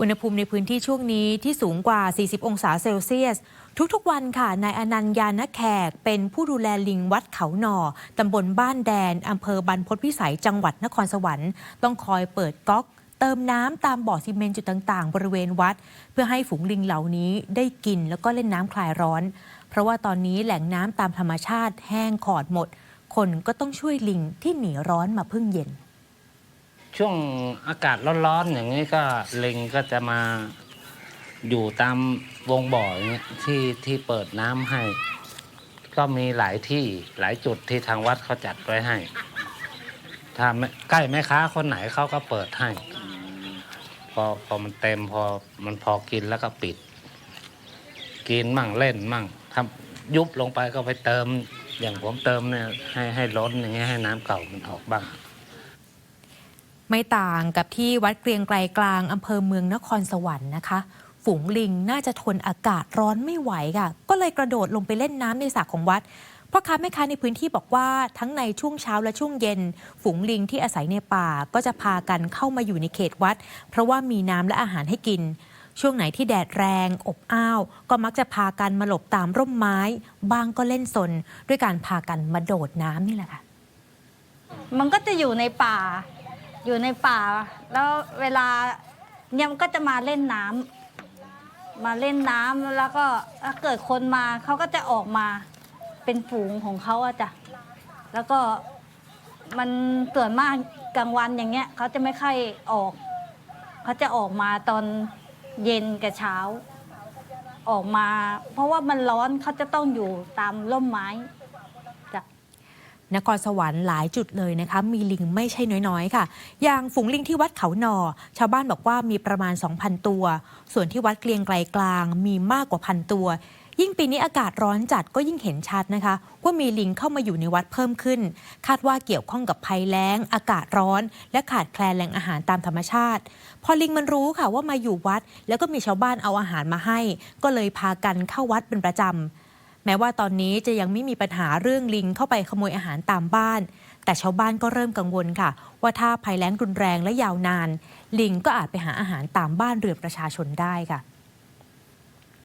อุณหภูมิในพื้นที่ช่วงนี้ที่สูงกว่า 40 องศาเซลเซียส ทุกๆวันค่ะ นายอนันต์ยานแขก เป็นผู้ดูแลลิงวัดเขาหนอตำบลบ้านแดน อำเภอบรรพตพิสัย จังหวัดนครสวรรค์ ต้องคอยเปิดก๊อก เติมน้ำตามบ่อซีเมนต์จุดต่างๆ บริเวณวัด เพื่อให้ฝูงลิงเหล่านี้ได้กินแล้วก็เล่นน้ำคลายร้อน เพราะว่าตอนนี้แหล่งน้ำตามธรรมชาติแห้งขอดหมด คนก็ต้องช่วยลิงที่หนีร้อนมาพึ่งเย็น ช่วงอากาศร้อนๆอย่างนี้ก็ลิงก็จะมาอยู่ตามวงบ่ออย่างเงี้ยที่ที่เปิดน้ำให้ ก็มีหลายที่หลายจุดที่ทางวัดเขาจัดไว้ให้ถ้าไม่ใกล้แม่ค้าคนไหนเขาก็เปิดให้ พอพอมันเต็มพอมันพอกินแล้วก็ปิด กินมั่งเล่นมั่งถ้ายุบลงไปก็ไปเติม อย่างผมเติมเนี่ยให้ให้ล้นอย่างเงี้ยให้น้ำเก่ามันออกบ้าง ไม่ต่างกับที่วัดเกรียงไกรกลางอำเภอเมืองนครสวรรค์นะคะ ฝูงลิงน่าจะทนอากาศร้อนไม่ไหวค่ะ ก็เลยกระโดดลงไปเล่นน้ำในสระของวัดพ่อค้าแม่ค้าในพื้นที่บอกว่าทั้งในช่วงเช้าและช่วงเย็น ฝูงลิงที่อาศัยในป่าก็จะพากันเข้ามาอยู่ในเขตวัด เพราะว่ามีน้ำและอาหารให้กิน ช่วงไหนที่แดดแรง อบอ้าว ก็มักจะพากันมาหลบตามร่มไม้ บางก็เล่นสน ด้วยการพากันมาโดดน้ำนี่แหละค่ะ มันก็จะอยู่ในป่า อยู่ในป่า แล้วเวลาเนี่ยมันก็จะมาเล่นน้ำมาเล่นน้ำแล้วก็ถ้าเกิดคนมาเขาก็จะออกมาเป็นฝูงของเขาอะจ้ะแล้วก็มันส่วนมากกลางวันอย่างเงี้ยเขาจะไม่ค่อยออก เขาจะออกมาตอนเย็นกับเช้า ออกมา เพราะว่ามันร้อนเขาจะต้องอยู่ตามร่มไม้ นครสวรรค์หลายจุดเลยนะคะ มีลิงไม่ใช่น้อยๆ ค่ะ อย่างฝูงลิงที่วัดเขาหนอ ชาวบ้านบอกว่ามีประมาณ 2,000 ตัว ส่วนที่วัดเกลียงไกลกลาง มีมากกว่าพันตัว ยิ่งปีนี้อากาศร้อนจัดก็ยิ่งเห็นชัดนะคะ ว่ามีลิงเข้ามาอยู่ในวัดเพิ่มขึ้น คาดว่าเกี่ยวข้องกับภัยแล้ง อากาศร้อน และขาดแคลนแหล่งอาหารตามธรรมชาติ พอลิงมันรู้ค่ะว่ามาอยู่วัด แล้วก็มีชาวบ้านเอาอาหารมาให้ ก็เลยพากันเข้าวัดเป็นประจำ แม้ว่าตอนนี้จะยังไม่มีปัญหาเรื่องลิงเข้าไปขโมยอาหารตามบ้าน แต่ชาวบ้านก็เริ่มกังวลค่ะ ว่าถ้าภัยแล้งรุนแรงและยาวนาน ลิงก็อาจไปหาอาหารตามบ้านเรือนประชาชนได้ค่ะ